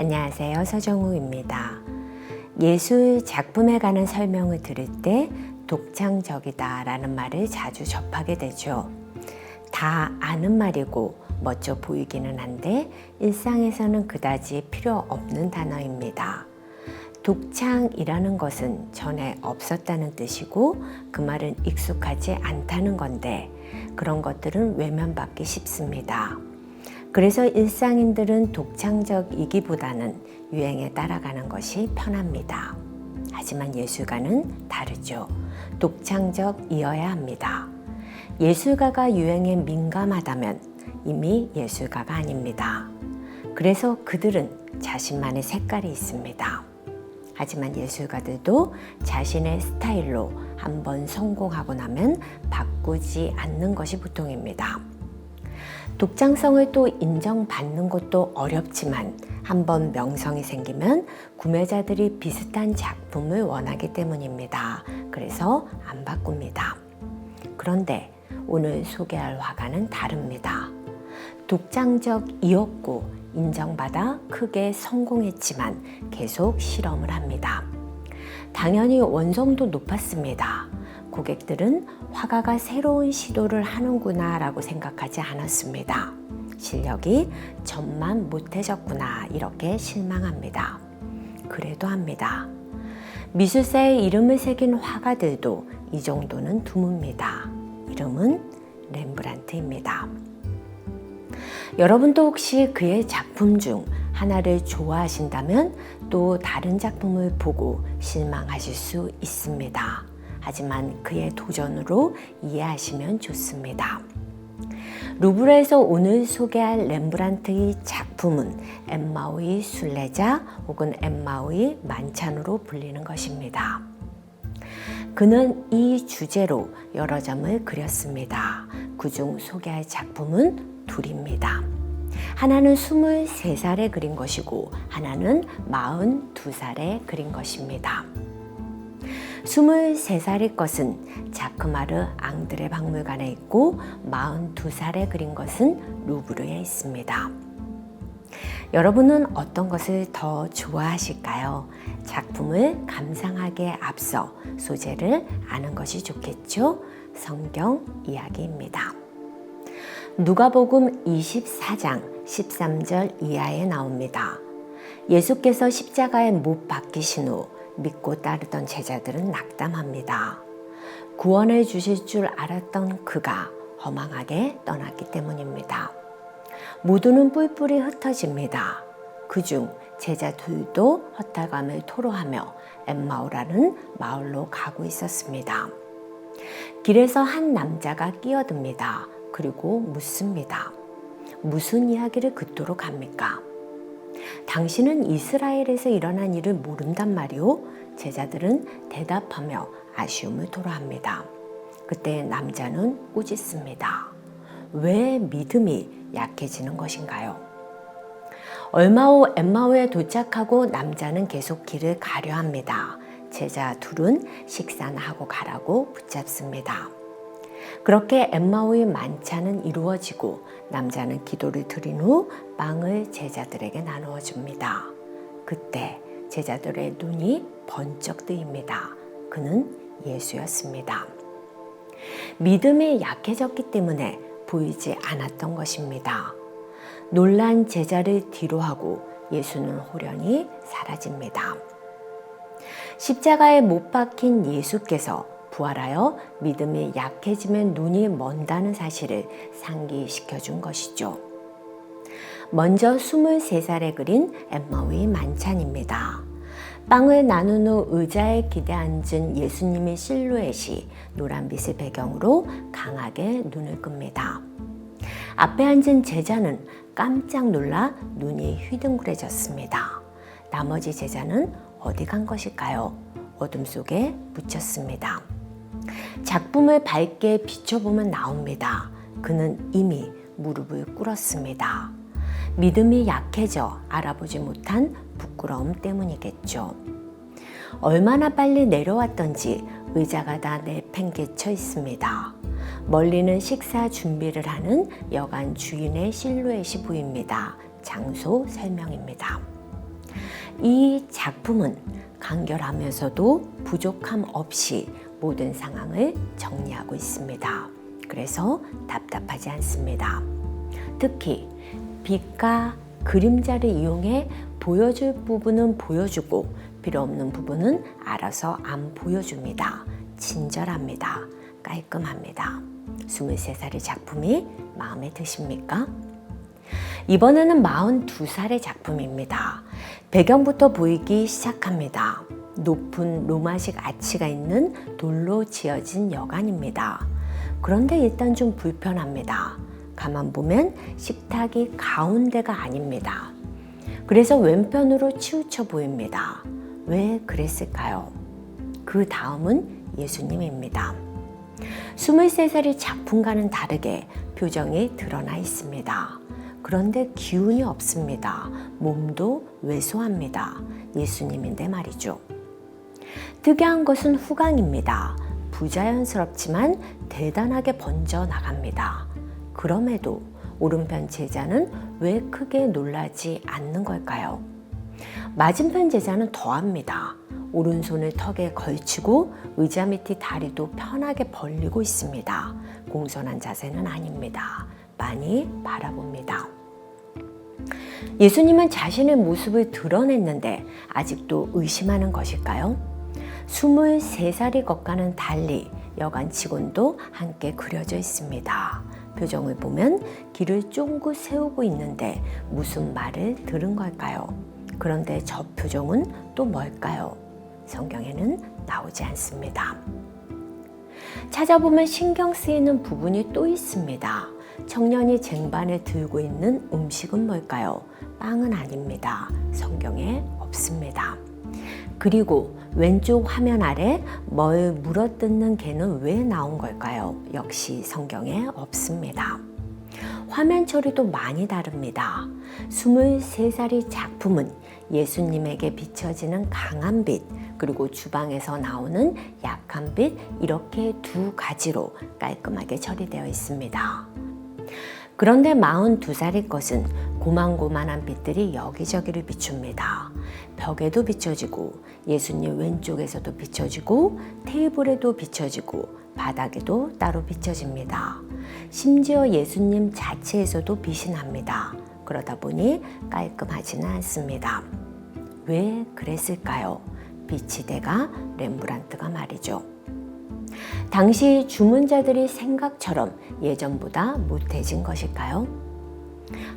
안녕하세요. 서정우입니다. 예술 작품에 관한 설명을 들을 때 독창적이다 라는 말을 자주 접하게 되죠. 다 아는 말이고 멋져 보이기는 한데 일상에서는 그다지 필요 없는 단어입니다. 독창이라는 것은 전에 없었다는 뜻이고 그 말은 익숙하지 않다는 건데 그런 것들은 외면받기 쉽습니다. 그래서 일상인들은 독창적이기보다는 유행에 따라가는 것이 편합니다. 하지만 예술가는 다르죠. 독창적이어야 합니다. 예술가가 유행에 민감하다면 이미 예술가가 아닙니다. 그래서 그들은 자신만의 색깔이 있습니다. 하지만 예술가들도 자신의 스타일로 한번 성공하고 나면 바꾸지 않는 것이 보통입니다. 독창성을 또 인정받는 것도 어렵지만 한번 명성이 생기면 구매자들이 비슷한 작품을 원하기 때문입니다. 그래서 안 바꿉니다. 그런데 오늘 소개할 화가는 다릅니다. 독창적 이었고 인정받아 크게 성공했지만 계속 실험을 합니다. 당연히 원성도 높았습니다. 고객들은 화가가 새로운 시도를 하는구나 라고 생각하지 않았습니다. 실력이 점만 못해졌구나 이렇게 실망합니다. 그래도 합니다. 미술사에 이름을 새긴 화가들도 이 정도는 드뭅니다. 이름은 렘브란트입니다. 여러분도 혹시 그의 작품 중 하나를 좋아하신다면 또 다른 작품을 보고 실망하실 수 있습니다. 하지만 그의 도전으로 이해하시면 좋습니다. 루브르에서 오늘 소개할 렘브란트의 작품은 엠마오의 순례자 혹은 엠마오의 만찬으로 불리는 것입니다. 그는 이 주제로 여러 점을 그렸습니다. 그중 소개할 작품은 둘입니다. 하나는 23살에 그린 것이고 하나는 42살에 그린 것입니다. 23살의 것은 자크마르 앙드레 박물관에 있고 42살에 그린 것은 루브르에 있습니다. 여러분은 어떤 것을 더 좋아하실까요? 작품을 감상하기에 앞서 소재를 아는 것이 좋겠죠? 성경 이야기입니다. 누가복음 24장 13절 이하에 나옵니다. 예수께서 십자가에 못 박히신 후 믿고 따르던 제자들은 낙담합니다. 구원해 주실 줄 알았던 그가 허망하게 떠났기 때문입니다. 모두는 뿔뿔이 흩어집니다. 그중 제자 둘도 헛달감을 토로하며 엠마오라는 마을로 가고 있었습니다. 길에서 한 남자가 끼어듭니다. 그리고 묻습니다. 무슨 이야기를 그토록 합니까? 당신은 이스라엘에서 일어난 일을 모른단 말이오? 제자들은 대답하며 아쉬움을 토로합니다. 그때 남자는 꾸짖습니다. 왜 믿음이 약해지는 것인가요? 얼마 후 엠마오에 도착하고 남자는 계속 길을 가려 합니다. 제자 둘은 식사나 하고 가라고 붙잡습니다. 그렇게 엠마오의 만찬은 이루어지고 남자는 기도를 드린 후 빵을 제자들에게 나누어 줍니다. 그때 제자들의 눈이 번쩍 뜨입니다. 그는 예수였습니다. 믿음이 약해졌기 때문에 보이지 않았던 것입니다. 놀란 제자를 뒤로하고 예수는 호련히 사라집니다. 십자가에 못 박힌 예수께서 부활하여 믿음이 약해지면 눈이 먼다는 사실을 상기시켜 준 것이죠. 먼저 23살에 그린 엠마오의 만찬입니다. 빵을 나눈 후 의자에 기대 앉은 예수님의 실루엣이 노란빛을 배경으로 강하게 눈을 끕니다. 앞에 앉은 제자는 깜짝 놀라 눈이 휘둥그레졌습니다. 나머지 제자는 어디 간 것일까요? 어둠 속에 묻혔습니다. 작품을 밝게 비춰보면 나옵니다. 그는 이미 무릎을 꿇었습니다. 믿음이 약해져 알아보지 못한 부끄러움 때문이겠죠. 얼마나 빨리 내려왔던지 의자가 다 내팽개쳐 있습니다. 멀리는 식사 준비를 하는 여관 주인의 실루엣이 보입니다. 장소 설명입니다. 이 작품은 간결하면서도 부족함 없이 모든 상황을 정리하고 있습니다. 그래서 답답하지 않습니다. 특히 빛과 그림자를 이용해 보여줄 부분은 보여주고 필요 없는 부분은 알아서 안 보여줍니다. 친절합니다. 깔끔합니다. 23살의 작품이 마음에 드십니까? 이번에는 42살의 작품입니다. 배경부터 보이기 시작합니다. 높은 로마식 아치가 있는 돌로 지어진 여관입니다. 그런데 일단 좀 불편합니다. 가만 보면 식탁이 가운데가 아닙니다. 그래서 왼편으로 치우쳐 보입니다. 왜 그랬을까요? 그 다음은 예수님입니다. 23살의 작품과는 다르게 표정이 드러나 있습니다. 그런데 기운이 없습니다. 몸도 왜소합니다. 예수님인데 말이죠. 특이한 것은 후광입니다. 부자연스럽지만 대단하게 번져 나갑니다. 그럼에도 오른편 제자는 왜 크게 놀라지 않는 걸까요? 맞은편 제자는 더합니다. 오른손을 턱에 걸치고 의자 밑이 다리도 편하게 벌리고 있습니다. 공손한 자세는 아닙니다. 많이 바라봅니다. 예수님은 자신의 모습을 드러냈는데 아직도 의심하는 것일까요? 23살의 것과는 달리 여관 직원도 함께 그려져 있습니다. 표정을 보면 길을 쫑긋 세우고 있는데 무슨 말을 들은 걸까요? 그런데 저 표정은 또 뭘까요? 성경에는 나오지 않습니다. 찾아보면 신경 쓰이는 부분이 또 있습니다. 청년이 쟁반에 들고 있는 음식은 뭘까요? 빵은 아닙니다. 성경에 없습니다. 그리고 왼쪽 화면 아래 뭘 물어뜯는 개는 왜 나온 걸까요? 역시 성경에 없습니다. 화면 처리도 많이 다릅니다. 23살의 작품은 예수님에게 비춰지는 강한 빛, 그리고 주방에서 나오는 약한 빛, 이렇게 두 가지로 깔끔하게 처리되어 있습니다. 그런데 42살의 것은 고만고만한 빛들이 여기저기를 비춥니다. 벽에도 비춰지고 예수님 왼쪽에서도 비춰지고 테이블에도 비춰지고 바닥에도 따로 비춰집니다. 심지어 예수님 자체에서도 빛이 납니다. 그러다 보니 깔끔하지는 않습니다. 왜 그랬을까요? 빛이 대가 렘브란트가 말이죠. 당시 주문자들이 생각처럼 예전보다 못해진 것일까요?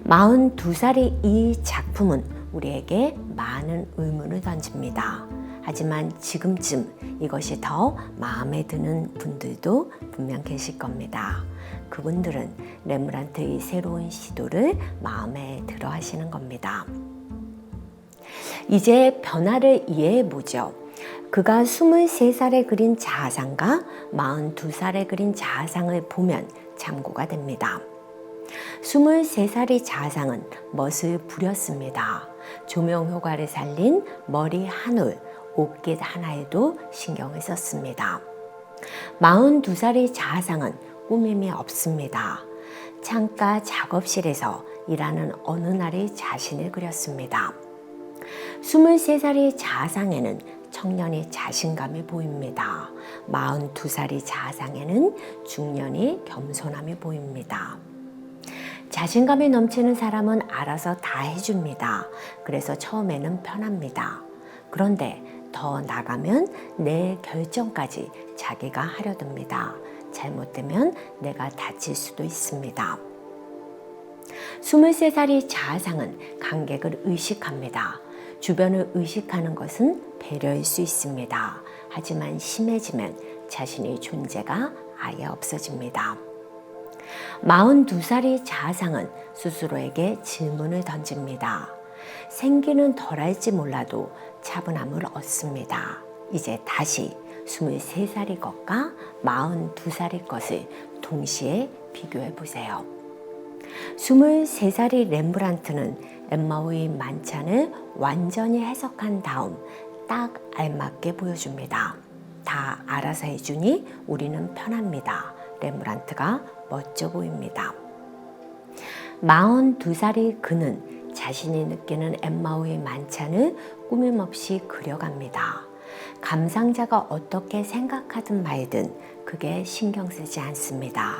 42살의 이 작품은 우리에게 많은 의문을 던집니다. 하지만 지금쯤 이것이 더 마음에 드는 분들도 분명 계실 겁니다. 그분들은 레므란트의 새로운 시도를 마음에 들어 하시는 겁니다. 이제 변화를 이해해 보죠. 그가 23살에 그린 자아상과 42살에 그린 자아상을 보면 참고가 됩니다. 23살의 자아상은 멋을 부렸습니다. 조명 효과를 살린 머리 한 올, 옷깃 하나에도 신경을 썼습니다. 42살의 자아상은 꾸밈이 없습니다. 창가 작업실에서 일하는 어느 날의 자신을 그렸습니다. 23살의 자아상에는 청년의 자신감이 보입니다. 42살의 자아상에는 중년의 겸손함이 보입니다. 자신감이 넘치는 사람은 알아서 다 해줍니다. 그래서 처음에는 편합니다. 그런데 더 나가면 내 결정까지 자기가 하려 듭니다. 잘못되면 내가 다칠 수도 있습니다. 23살의 자아상은 관객을 의식합니다. 주변을 의식하는 것은 배려일 수 있습니다. 하지만 심해지면 자신의 존재가 아예 없어집니다. 42살의 자아상은 스스로에게 질문을 던집니다. 생기는 덜할지 몰라도 차분함을 얻습니다. 이제 다시 23살의 것과 42살의 것을 동시에 비교해 보세요. 23살의 렘브란트는 엠마오의 만찬을 완전히 해석한 다음 딱 알맞게 보여줍니다. 다 알아서 해주니 우리는 편합니다. 렘브란트가 멋져 보입니다. 42살의 그는 자신이 느끼는 엠마오의 만찬을 꾸밈없이 그려갑니다. 감상자가 어떻게 생각하든 말든 그게 신경 쓰지 않습니다.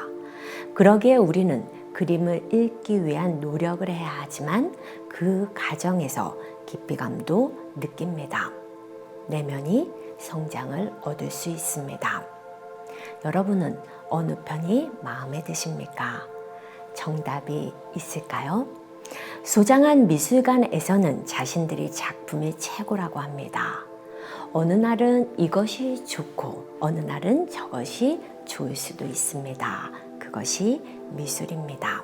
그러기에 우리는 그림을 읽기 위한 노력을 해야 하지만 그 과정에서 깊이감도 느낍니다. 내면이 성장을 얻을 수 있습니다. 여러분은 어느 편이 마음에 드십니까? 정답이 있을까요? 소장한 미술관에서는 자신들이 작품이 최고라고 합니다. 어느 날은 이것이 좋고 어느 날은 저것이 좋을 수도 있습니다. 그것이 미술입니다.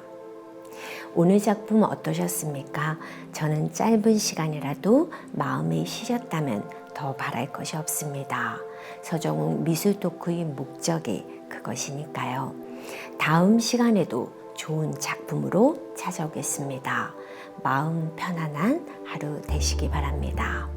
오늘 작품 어떠셨습니까? 저는 짧은 시간이라도 마음이 쉬셨다면 더 바랄 것이 없습니다. 서정욱 미술 토크의 목적이 그것이니까요. 다음 시간에도 좋은 작품으로 찾아오겠습니다. 마음 편안한 하루 되시기 바랍니다.